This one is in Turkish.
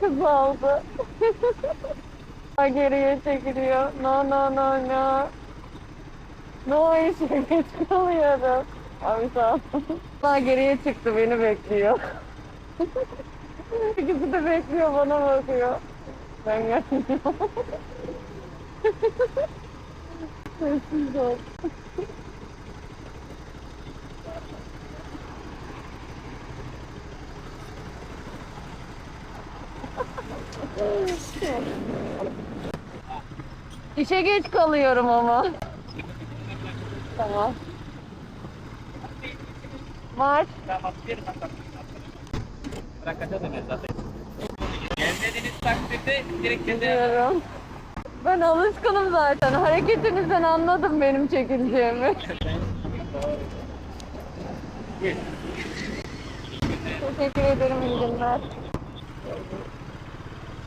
Kız aldı. Geriye çekiliyor. No no no no. No işe geç kalıyorum. Abi sağ ol. Daha geriye çıktı beni bekliyor. İkisi de bekliyor bana bakıyor. Ben gelmiyorum. Sessiz ol. İşe geç kalıyorum ama. Tamam. Var. Gelmediğiniz takdirde direkt Biliyorum. Ben alışkınım zaten. Hareketinizden anladım benim çekileceğimi. Teşekkür ederim iyi.